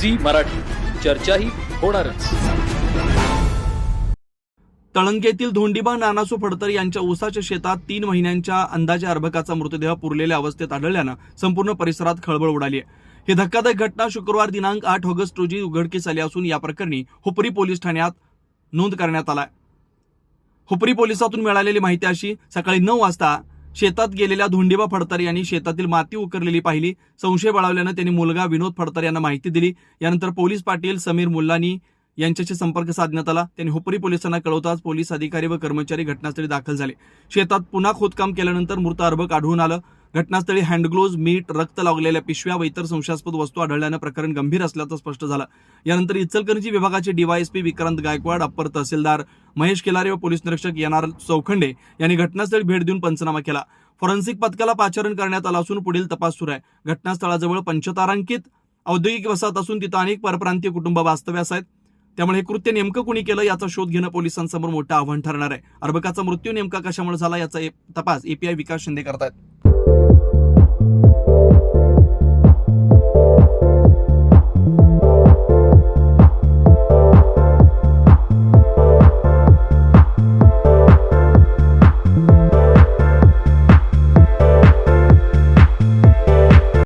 Zee Marathi. चर्चाही होणारच. तळंगेतील धोंडीबा नानासू फडतर यांच्या ऊसाच्या शेतात तीन महिन्यांच्या अंदाजे अर्भकाचा मृतदेह पुरलेल्या अवस्थेत आढळल्यानं संपूर्ण परिसरात खळबळ उडाली आहे ही धक्कादायक घटना शुक्रवार दिनांक आठ ऑगस्ट रोजी उघडकीस आली असून या प्रकरणी हुपरी पोलीस ठाण्यात नोंद करण्यात आलाय. हुपरी पोलिसातून मिळालेली माहिती अशी सकाळी नऊ वाजता शेतात गेलेल्या धोंडीबा फडतर यांनी शेतातील माती उकरलेली पाहिली. संशय बळावल्यानं त्यांनी मुलगा विनोद फडतर यांना माहिती दिली. यानंतर पोलीस पाटील समीर मुल्लानी यांच्याशी संपर्क साधण्यात आला. त्यांनी हुपरी पोलिसांना कळवताच पोलीस अधिकारी व कर्मचारी घटनास्थळी दाखल झाले. शेतात पुन्हा खोदकाम केल्यानंतर मृत अर्भक आढळून आलं. घटनास्थळी हँडग्लोज मीठ रक्त लागलेल्या पिशव्या व इतर संशयास्पद वस्तू आढळल्यानं प्रकरण गंभीर असल्याचं स्पष्ट झालं. यानंतर इचलकरंजी विभागाचे डीवायएसपी विक्रांत गायकवाड अप्पर तहसीलदार महेश केलारे व पोलीस निरीक्षक एन चौखंडे यांनी घटनास्थळी भेट देऊन पंचनामा केला. फॉरेन्सिक पथकाला पाचारण करण्यात आलं असून पुढील तपास सुरू आहे. घटनास्थळाजवळ पंचतारांकित औद्योगिक वसाहत असून तिथं अनेक परप्रांतीय कुटुंब वास्तव्यास आहेत. त्यामुळे हे कृत्य नेमकं कुणी केलं याचा शोध घेणं पोलिसांसमोर मोठं आव्हान ठरणार आहे. अर्भकाचा मृत्यू नेमका कशामुळे झाला याचा ए- तपास एपीआय विकास शिंदे करतायत. you